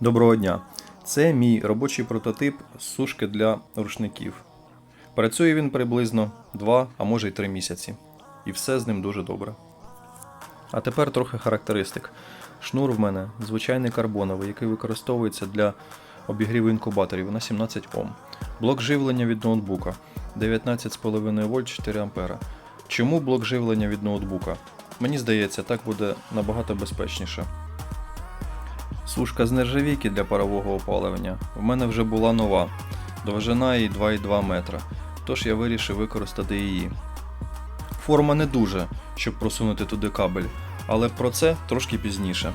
Доброго дня! Це мій робочий прототип сушки для рушників. Працює він приблизно 2, а може й 3 місяці. І все з ним дуже добре. А тепер трохи характеристик. Шнур в мене звичайний карбоновий, який використовується для обігріву інкубаторів на 17 Ом. Блок живлення від ноутбука 19,5 вольт 4 А. Чому блок живлення від ноутбука? Мені здається, так буде набагато безпечніше. Сушка з нержавійки для парового опалення в мене вже була нова, довжина її 2,2 метра, тож я вирішив використати її. Форма не дуже, щоб просунути туди кабель, але про це трошки пізніше.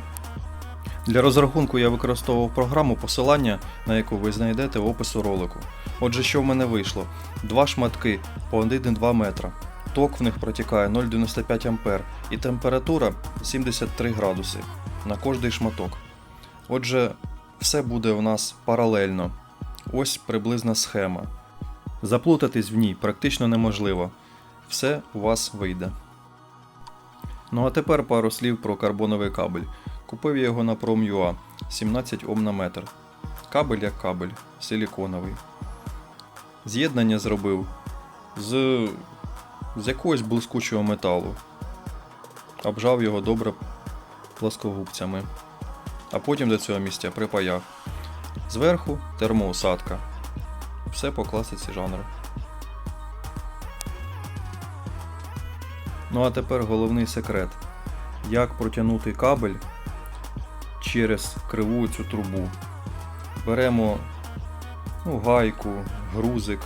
Для розрахунку я використовував програму посилання, на яку ви знайдете в опису ролику. Отже, що в мене вийшло? Два шматки по 1,2 метра. Ток в них протікає 0,95 А і температура 73 градуси на кожний шматок. Отже, все буде у нас паралельно. Ось приблизна схема. Заплутатись в ній практично неможливо. Все у вас вийде. Ну а тепер пару слів про карбоновий кабель. Купив я його на Prom.ua 17 Ом на метр. Кабель як кабель, силіконовий. З'єднання зробив з, з якогось блискучого металу. Обжав його добре плоскогубцями а потім до цього місця припаяв. Зверху термоусадка. Все по класиці жанру. Ну а тепер головний секрет. Як протягнути кабель через криву цю трубу. Беремо ну, гайку, грузик,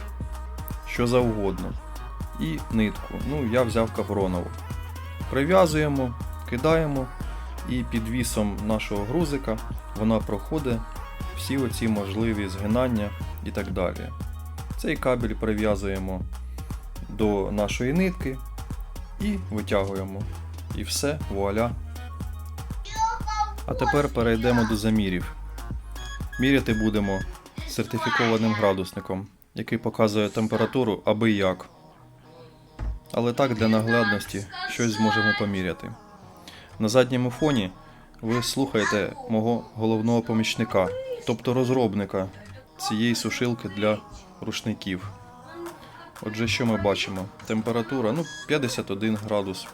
що завгодно. І нитку. Ну, я взяв капронову. Прив'язуємо, кидаємо і під вісом нашого грузика вона проходить всі оці можливі згинання і так далі. Цей кабель прив'язуємо до нашої нитки і витягуємо. І все, вуаля. А тепер перейдемо до замірів. Міряти будемо сертифікованим градусником, який показує температуру аби як. Але так для наглядності щось зможемо поміряти. На задньому фоні ви слухаєте мого головного помічника, тобто розробника цієї сушилки для рушників. Отже, що ми бачимо? Температура ну, 51 градус.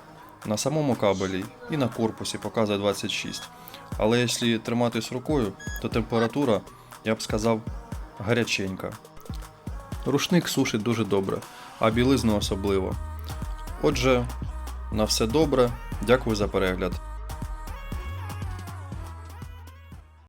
На самому кабелі і на корпусі показує 26. Але якщо триматись рукою, то температура, я б сказав, гаряченька. Рушник сушить дуже добре, а білизну особливо. Отже, на все добре. Дякую за перегляд.